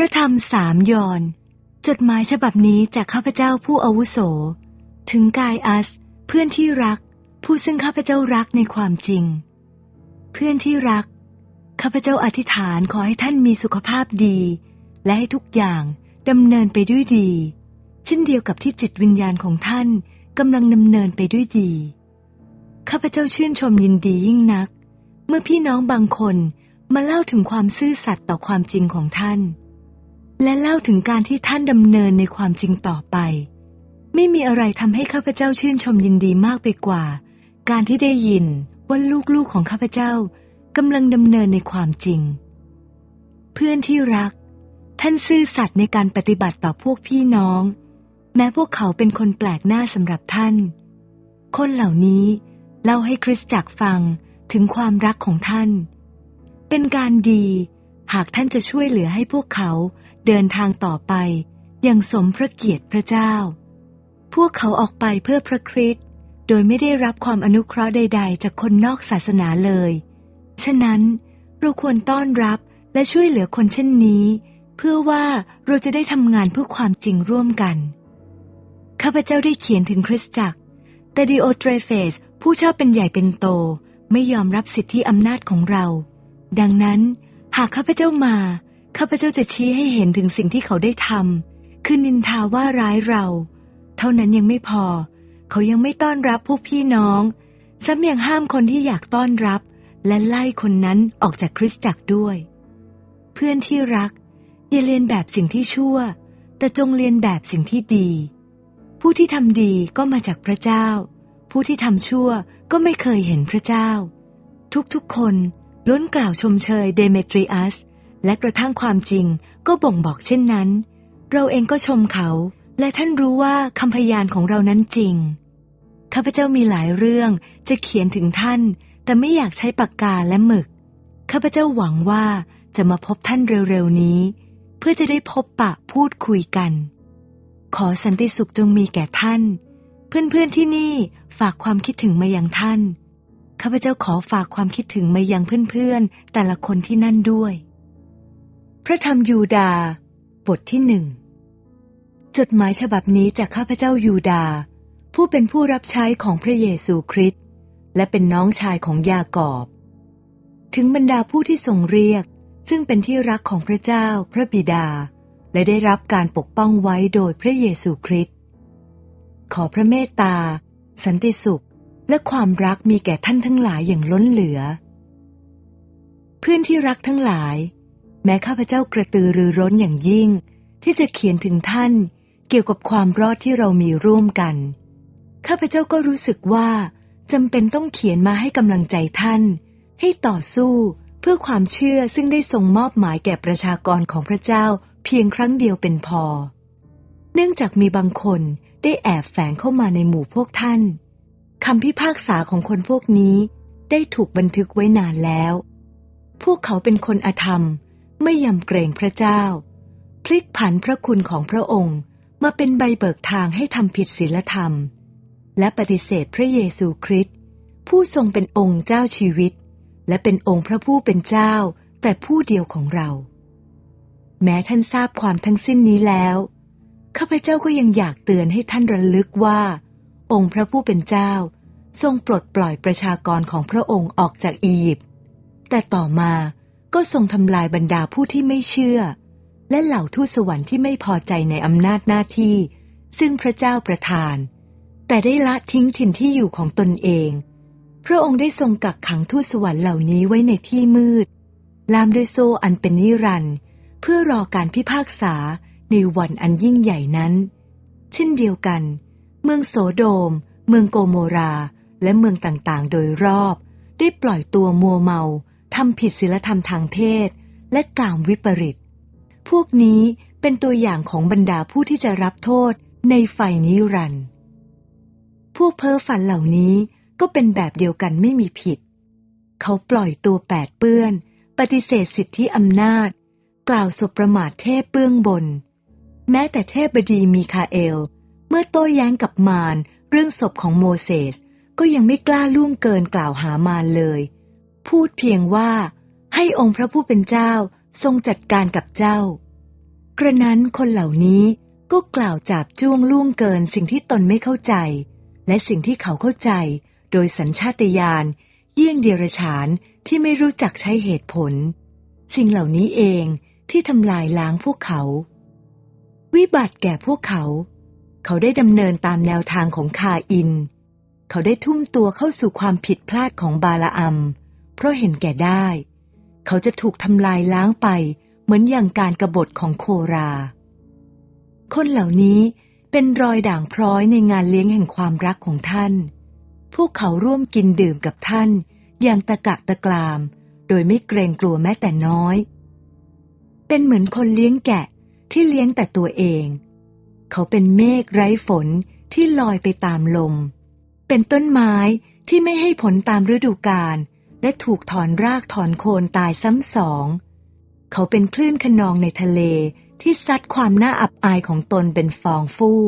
ระธรรมสามยอน จดหมายฉบับนี้จากข้าพเจ้าผู้อาวุโส ถึงกายอัส เพื่อนที่รัก ผู้ซึ่งข้าพเจ้ารักในความจริง เพื่อนที่รัก ข้าพเจ้าอธิษฐานขอให้ท่านมีสุขภาพดี และให้ทุกอย่างดำเนินไปด้วยดี เช่นเดียวกับที่จิตวิญญาณของท่านกำลังดำเนินไปด้วยดี ข้าพเจ้าชื่นชมยินดียิ่งนัก เมื่อพี่น้องบางคนมาเล่าถึงความซื่อสัตย์ต่อความจริงของท่าน และเล่าถึงการที่ท่านดำเนินในความจริงต่อไป ไม่มีอะไรทำให้ข้าพเจ้าชื่นชมยินดีมากไปกว่า การที่ได้ยินว่าลูกๆของข้าพเจ้ากำลังดำเนินในความจริง เพื่อนที่รัก ท่านซื่อสัตย์ในการปฏิบัติต่อพวกพี่น้อง แม้พวกเขาเป็นคนแปลกหน้าสำหรับท่าน คนเหล่านี้เล่าให้คริสตจักรฟังถึงความรักของท่าน เป็นการดีหากท่านจะช่วยเหลือให้พวกเขา เดินทางต่อไปอย่างสมพระเกียรติพระเจ้า พวกเขาออกไปเพื่อพระคริสต์โดยไม่ได้รับความอนุเคราะห์ใด ๆ จากคนนอกศาสนาเลย ฉะนั้นเราควรต้อนรับและช่วยเหลือคนเช่นนี้ เพื่อว่าเราจะได้ทำงานเพื่อความจริงร่วมกัน ข้าพเจ้าได้เขียนถึงคริสตจักร แต่ดิโอเทรเฟสผู้ชอบเป็นใหญ่เป็นโตไม่ยอมรับสิทธิอำนาจของเรา ดังนั้น หากข้าพเจ้ามา ข้าพเจ้าจะชี้ให้เห็นถึงสิ่งที่เขาได้ทำคือนินทาว่าร้ายเรา เท่านั้นยังไม่พอ เขายังไม่ต้อนรับพวกพี่น้องซ้ำยังห้ามคนที่อยากต้อนรับ และไล่คนนั้นออกจากคริสตจักรด้วย เพื่อนที่รัก อย่าเรียนแบบสิ่งที่ชั่ว แต่จงเรียนแบบสิ่งที่ดี ผู้ที่ทำดีก็มาจากพระเจ้า ผู้ที่ทำชั่วก็ไม่เคยเห็นพระเจ้า ทุกๆคนล้นกล่าวชมเชยเดเมตริอัส และกระทั่งความจริงก็บ่งบอกเช่นนั้น เราเองก็ชมเขา และท่านรู้ว่าคำพยานของเรานั้นจริง ข้าพเจ้ามีหลายเรื่องจะเขียนถึงท่าน แต่ไม่อยากใช้ปากกาและหมึก ข้าพเจ้าหวังว่าจะมาพบท่านเร็วๆนี้ เพื่อจะได้พบปะพูดคุยกัน ขอสันติสุขจงมีแก่ท่าน เพื่อนๆที่นี่ฝากความคิดถึงมายังท่าน ข้าพเจ้าขอฝากความคิดถึงมายังเพื่อนๆแต่ละคนที่นั่นด้วย ระธรรมยูดา บทที่หนึ่งจดหมายฉบับนี้จากข้าพเจ้ายูดา ผู้เป็นผู้รับใช้ของพระเยซูคริสต์และเป็นน้องชายของยากอบ ถึงบรรดาผู้ที่ทรงเรียก ซึ่งเป็นที่รักของพระเจ้า พระบิดา และได้รับการปกป้องไว้โดยพระเยซูคริสต์ขอพระเมตตา สันติสุข และความรักมีแก่ท่านทั้งหลายอย่างล้นเหลือ เพื่อนที่รักทั้งหลาย แม้ข้าพเจ้ากระตือรือร้นอย่างยิ่ง ที่จะเขียนถึงท่านเกี่ยวกับความรอดที่เรามีร่วมกัน ข้าพเจ้าก็รู้สึกว่าจำเป็นต้องเขียนมาให้กำลังใจท่าน ให้ต่อสู้เพื่อความเชื่อซึ่งได้ทรงมอบหมายแก่ประชากรของพระเจ้าเพียงครั้งเดียวเป็นพอ เนื่องจากมีบางคนได้แอบแฝงเข้ามาในหมู่พวกท่านคำพิพากษาของคนพวกนี้ได้ถูกบันทึกไว้นานแล้ว พวกเขาเป็นคนอธรรม ไม่ยำเกรงพระเจ้า พลิกผันพระคุณของพระองค์มาเป็นใบเบิกทางให้ทำผิดศีลธรรม และปฏิเสธพระเยซูคริสต์ผู้ทรงเป็นองค์เจ้าชีวิต และเป็นองค์พระผู้เป็นเจ้าแต่ผู้เดียวของเรา แม้ท่านทราบความทั้งสิ้นนี้แล้วข้าพเจ้าก็ยังอยากเตือนให้ท่านระลึกว่า องค์พระผู้เป็นเจ้า ทรงปลดปล่อยประชากรของพระองค์ออกจากอียิปต์แต่ต่อมา ก็ทรงทำลายบรรดาผู้ที่ไม่เชื่อ และเหล่าทูตสวรรค์ที่ไม่พอใจในอำนาจหน้าที่ ซึ่งพระเจ้าประทาน แต่ได้ละทิ้งถิ่นที่อยู่ของตนเอง พระองค์ได้ทรงกักขังทูตสวรรค์เหล่านี้ไว้ในที่มืดลามด้วยโซ่อันเป็นนิรันด์เพื่อรอการพิพากษาในวันอันยิ่งใหญ่นั้น เช่นเดียวกัน เมืองโสโดม เมืองโกโมรา และเมืองต่างๆ โดยรอบ ได้ปล่อยตัวมัวเมาำผิดศีลธรรมทางเพศ และกามวิปริต พวกนี้เป็นตัวอย่างของบรรดาผู้ที่จะรับโทษในไฟนิรันด์พวกเพ้อฝันเหล่านี้ก็เป็นแบบเดียวกันไม่มีผิด เขาปล่อยตัวแปดเปื้อน ปฏิเสธสิทธิอำนาจ กล่าวสบประมาทเทพเบื้องบน แม้แต่เทพบดีมีคาเอล เมื่อโต้แย้งกับมารเรื่องศพของโมเสสก็ยังไม่กล้าล่วงเกินกล่าวหามารเลย พูดเพียงว่าให้องค์พระผู้เป็นเจ้าทรงจัดการกับเจ้า กระนั้นคนเหล่านี้ก็กล่าวจาบจ้วงล่วงเกินสิ่งที่ตนไม่เข้าใจ และสิ่งที่เขาเข้าใจ โดยสัญชาตญาณเยี่ยงเดียรฉานที่ไม่รู้จักใช้เหตุผล สิ่งเหล่านี้เองที่ทำลายล้างพวกเขา วิบัติแก่พวกเขา เขาได้ดำเนินตามแนวทางของคาอิน เขาได้ทุ่มตัวเข้าสู่ความผิดพลาดของบาลาอัม เพราะเห็นแก่ได้ เขาจะถูกทำลายล้างไป เหมือนอย่างการกรบฏของโครา คนเหล่านี้เป็นรอยด่างพร้อยในงานเลี้ยงแห่งความรักของท่าน พวกเขาร่วมกินดื่มกับท่าน อย่างตะกะตะกราม โดยไม่เกรงกลัวแม้แต่น้อย เป็นเหมือนคนเลี้ยงแกะที่เลี้ยงแต่ตัวเอง เขาเป็นเมฆไร้ฝนที่ลอยไปตามลม เป็นต้นไม้ที่ไม่ให้ผลตามฤดูกาล และถูกถอนรากถอนโคนตายซ้ำสอง เขาเป็นคลื่นขนองในทะเลที่ซัดความน่าอับอายของตนเป็นฟองฟู่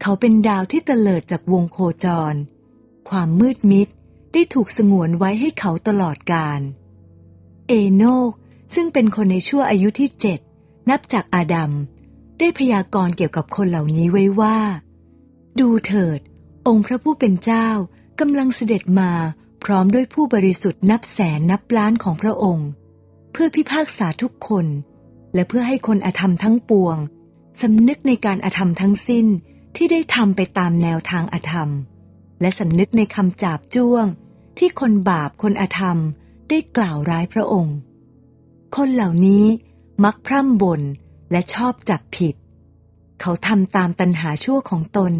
เขาเป็นดาวที่เตลิดจากวงโคจร ความมืดมิดได้ถูกสงวนไว้ให้เขาตลอดกาลเอโนกซึ่งเป็นคนในชั่วอายุที่เจ็ดนับจากอาดัม ได้พยากรณ์เกี่ยวกับคนเหล่านี้ไว้ว่า ดูเถิด องค์พระผู้เป็นเจ้ากำลังเสด็จมา พร้อมด้วยผู้บริสุทธิ์นับแสนนับล้านของพระองค์ เพื่อพิพากษาทุกคน และเพื่อให้คนอธรรมทั้งปวงสำนึกในการอธรรมทั้งสิ้นที่ได้ทำไปตามแนวทางอธรรม และสำนึกในคำจาบจ้วง ที่คนบาปคนอธรรมได้กล่าวร้ายพระองค์ คนเหล่านี้มักพร่ำบ่นและชอบจับผิด เขาทำตามตัณหาชั่วของตน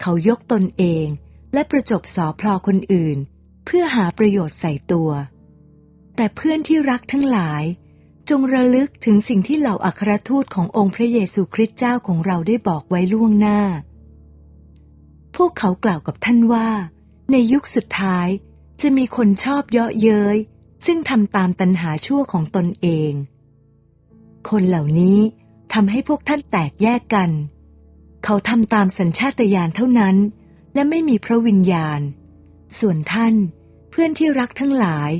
เขายกตนเองและประจบสอพลอคนอื่น เพื่อหาประโยชน์ใส่ตัว แต่เพื่อนที่รักทั้งหลาย จงระลึกถึงสิ่งที่เหล่าอัครทูตขององค์พระเยซูคริสต์เจ้าของเราได้บอกไว้ล่วงหน้า พวกเขากล่าวกับท่านว่า ในยุคสุดท้ายจะมีคนชอบเยาะเย้ย ซึ่งทำตามตัณหาชั่วของตนเอง คนเหล่านี้ทำให้พวกท่านแตกแยกกัน เขาทำตามสัญชาตญาณเท่านั้น และไม่มีพระวิญญาณ ส่วนท่าน พื่อนที่รักทั้งหลาย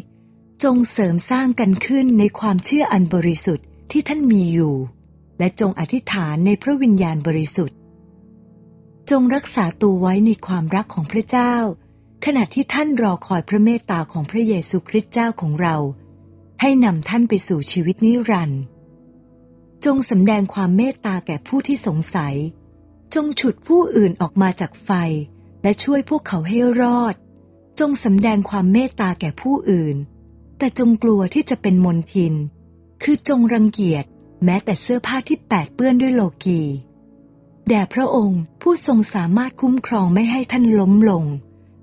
จงเสริมสร้างกันขึ้นในความเชื่ออันบริสุทธิ์ที่ท่านมีอยู่ และจงอธิษฐานในพระวิญญาณบริสุทธิ์ จงรักษาตัวไว้ในความรักของพระเจ้า ขณะที่ท่านรอคอยพระเมตตาของพระเยซูคริสต์เจ้าของเรา ให้นำท่านไปสู่ชีวิตนิรันดร์จงสำแดงความเมตตาแก่ผู้ที่สงสัย จงฉุดผู้อื่นออกมาจากไฟ และช่วยพวกเขาให้รอด จงสำแดงความเมตตาแก่ผู้อื่น แต่จงกลัวที่จะเป็นมนทิน คือจงรังเกียจแม้แต่เสื้อผ้าที่แปดเปื้อนด้วยโลกีแด่พระองค์ผู้ทรงสามารถคุ้มครองไม่ให้ท่านล้มลง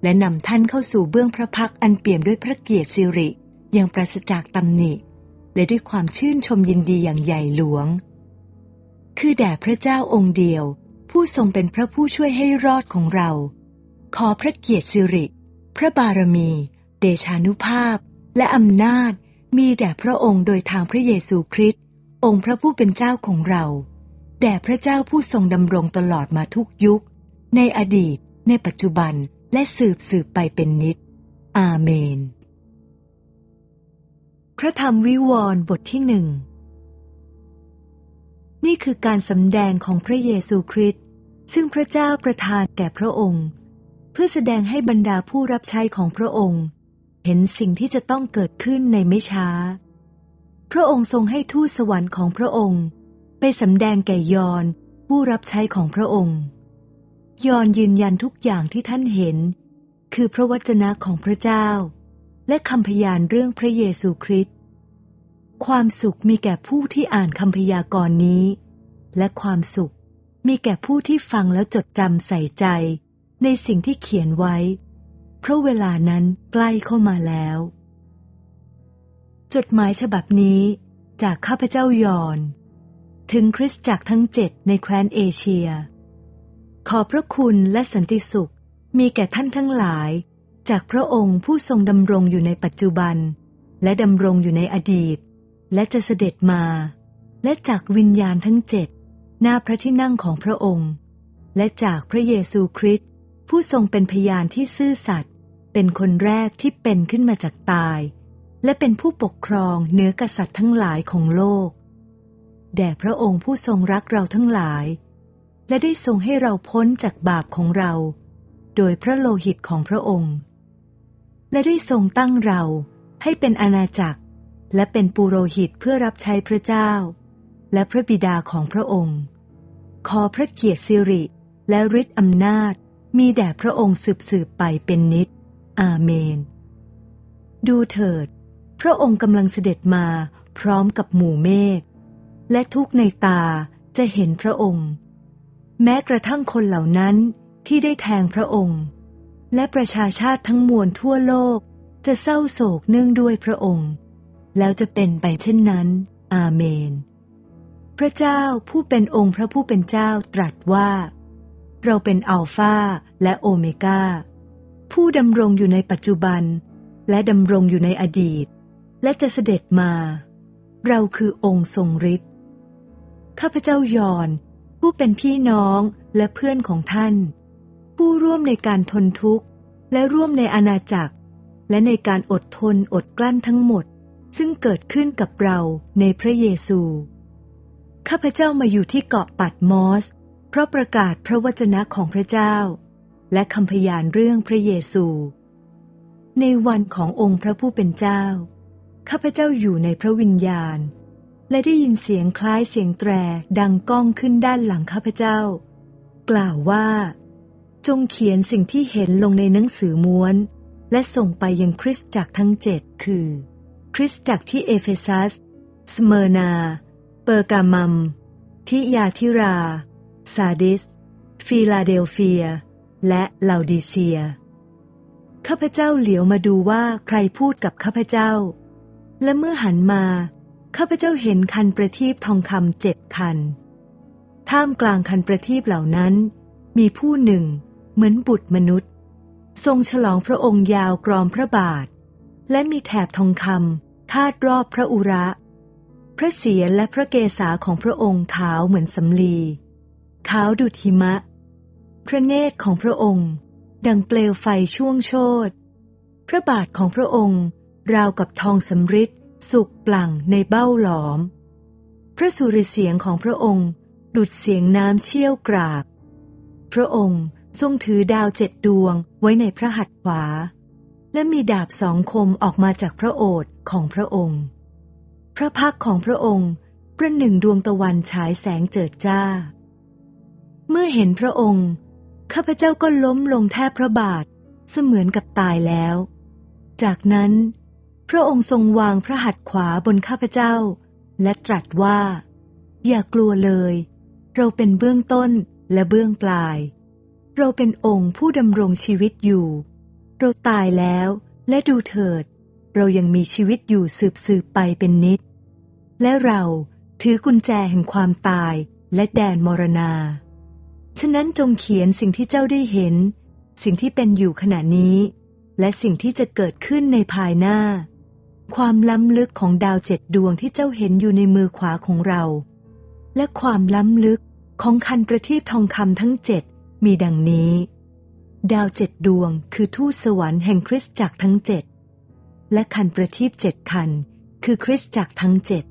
และนำท่านเข้าสู่เบื้องพระพักอันเปี่ยมด้วยพระเกียรติสิริอย่างปราศจากตำหนิ และด้วยความชื่นชมยินดีอย่างใหญ่หลวง คือแด่พระเจ้าองค์เดียว ผู้ทรงเป็นพระผู้ช่วยให้รอดของเรา ขอพระเกียรติสิริ พระบารมี เดชานุภาพ และอำนาจมีแด่พระองค์โดยทางพระเยซูคริสต์องค์พระผู้เป็นเจ้าของเรา แด่พระเจ้าผู้ทรงดำรงตลอดมาทุกยุค ในอดีต ในปัจจุบันและสืบสืบไปเป็นนิจอาเมน พระธรรมวิวรณ์บทที่หนึ่งนี่คือการสำแดงของพระเยซูคริสต์ซึ่งพระเจ้าประทานแก่พระองค์ เพื่อแสดงให้บรรดาผู้รับใช้ของพระองค์ เห็นสิ่งที่จะต้องเกิดขึ้นในไม่ช้า พระองค์ทรงให้ทูตสวรรค์ของพระองค์ ไปสำแดงแก่ยอนผู้รับใช้ของพระองค์ ยอนยืนยันทุกอย่างที่ท่านเห็น คือพระวจนะของพระเจ้า และคำพยานเรื่องพระเยซูคริสต์ความสุขมีแก่ผู้ที่อ่านคำพยากรณ์นี้ และความสุขมีแก่ผู้ที่ฟังแล้วจดจำใส่ใจ ในสิ่งที่เขียนไว้ เพราะเวลานั้นใกล้เข้ามาแล้ว จดหมายฉบับนี้จากข้าพเจ้ายอน ถึงคริสตจักรทั้งเจ็ดในแคว้นเอเชีย ขอพระคุณและสันติสุขมีแก่ท่านทั้งหลาย จากพระองค์ผู้ทรงดำรงอยู่ในปัจจุบัน และดำรงอยู่ในอดีต และจะเสด็จมา และจากวิญญาณทั้งเจ็ดหน้าพระที่นั่งของพระองค์ และจากพระเยซูคริสต์ ผู้ทรงเป็นพยานที่ซื่อสัตย์เป็นคนแรกที่เป็นขึ้นมาจากตาย และเป็นผู้ปกครองเหนือกษัตริย์ทั้งหลายของโลก แด่พระองค์ผู้ทรงรักเราทั้งหลาย และได้ทรงให้เราพ้นจากบาปของเรา โดยพระโลหิตของพระองค์ และได้ทรงตั้งเราให้เป็นอาณาจักร และเป็นปุโรหิตเพื่อรับใช้พระเจ้า และพระบิดาของพระองค์ ขอพระเกียรติสิริและฤทธิอำนาจ มีแด่พระองค์สืบสืบไปเป็นนิจ อาเมน ดูเถิด พระองค์กำลังเสด็จมาพร้อมกับหมู่เมฆ และทุกในตาจะเห็นพระองค์ แม้กระทั่งคนเหล่านั้นที่ได้แทงพระองค์ และประชาชาติทั้งมวลทั่วโลกจะเศร้าโศกเนื่องด้วยพระองค์ แล้วจะเป็นไปเช่นนั้น อาเมน พระเจ้าผู้เป็นองค์พระผู้เป็นเจ้าตรัสว่า เราเป็นอัลฟาและโอเมกาผู้ดำรงอยู่ในปัจจุบัน และดำรงอยู่ในอดีต และจะเสด็จมา เราคือองค์ทรงฤทธิ์ข้าพเจ้ายอน ผู้เป็นพี่น้องและเพื่อนของท่าน ผู้ร่วมในการทนทุกข์และร่วมในอาณาจักร และในการอดทนอดกลั้นทั้งหมด ซึ่งเกิดขึ้นกับเราในพระเยซูข้าพเจ้ามาอยู่ที่เกาะปัดมอส เพราะประกาศพระวจนะของพระเจ้า และคำพยานเรื่องพระเยซู ในวันขององค์พระผู้เป็นเจ้า ข้าพเจ้าอยู่ในพระวิญญาณ และได้ยินเสียงคล้ายเสียงแตรดังก้องขึ้นด้านหลังข้าพเจ้า กล่าวว่า จงเขียนสิ่งที่เห็นลงในหนังสือม้วน และส่งไปยังคริสตจักรทั้งเจ็ดคือ คริสตจักรที่เอเฟซัสสเมอร์นา เปอร์กามัมทิยาธิรา ซาดิส ฟิลาเดลเฟีย และลาดิเซีย ข้าพเจ้าเหลียวมาดูว่าใครพูดกับข้าพเจ้า และเมื่อหันมา ข้าพเจ้าเห็นคันประทีปทองคำเจ็ดคัน ท่ามกลางคันประทีปเหล่านั้น มีผู้หนึ่ง เหมือนบุตรมนุษย์ ทรงฉลองพระองค์ยาวกรอมพระบาท และมีแถบทองคำคาดรอบพระอุระ พระเศียรและพระเกศาของพระองค์ขาวเหมือนสำลี ขาวดุจหิมะ พระเนตรของพระองค์ ดังเปลวไฟช่วงโชตพระบาทของพระองค์ ราวกับทองสำริดสุกปลั่งในเบ้าหลอม พระสุรเสียงของพระองค์ ดุดเสียงน้ำเชี่ยวกราก พระองค์ทรงถือดาวเจ็ดดวงไว้ในพระหัตถ์ขวา และมีดาบสองคมออกมาจากพระโอษฐ์ของพระองค์ พระพักของพระองค์ประหนึ่งดวงตะวันฉายแสงเจิดจ้า เมื่อเห็นพระองค์ ข้าพเจ้าก็ล้มลงแทบพระบาทเสมือนกับตายแล้ว จากนั้น พระองค์ทรงวางพระหัตถ์ขวาบนข้าพเจ้า และตรัสว่า อย่ากลัวเลย เราเป็นเบื้องต้นและเบื้องปลาย เราเป็นองค์ผู้ดำรงชีวิตอยู่ เราตายแล้วและดูเถิด เรายังมีชีวิตอยู่สืบสืบไปเป็นนิด และเราถือกุญแจแห่งความตายและแดนมรณา ฉะนั้นจงเขียนสิ่งที่เจ้าได้เห็น สิ่งที่เป็นอยู่ขณะนี้ และสิ่งที่จะเกิดขึ้นในภายหน้า ความล้ำลึกของดาวเจ็ดดวงที่เจ้าเห็นอยู่ในมือขวาของเรา และความล้ำลึกของคันประทีปทองคำทั้งเจ็ดมีดังนี้ ดาวเจ็ดดวงคือทูตสวรรค์แห่งคริสตจักรทั้งเจ็ดและคันประทีปเจ็ดคัน คือคริสตจักรทั้งเจ็ด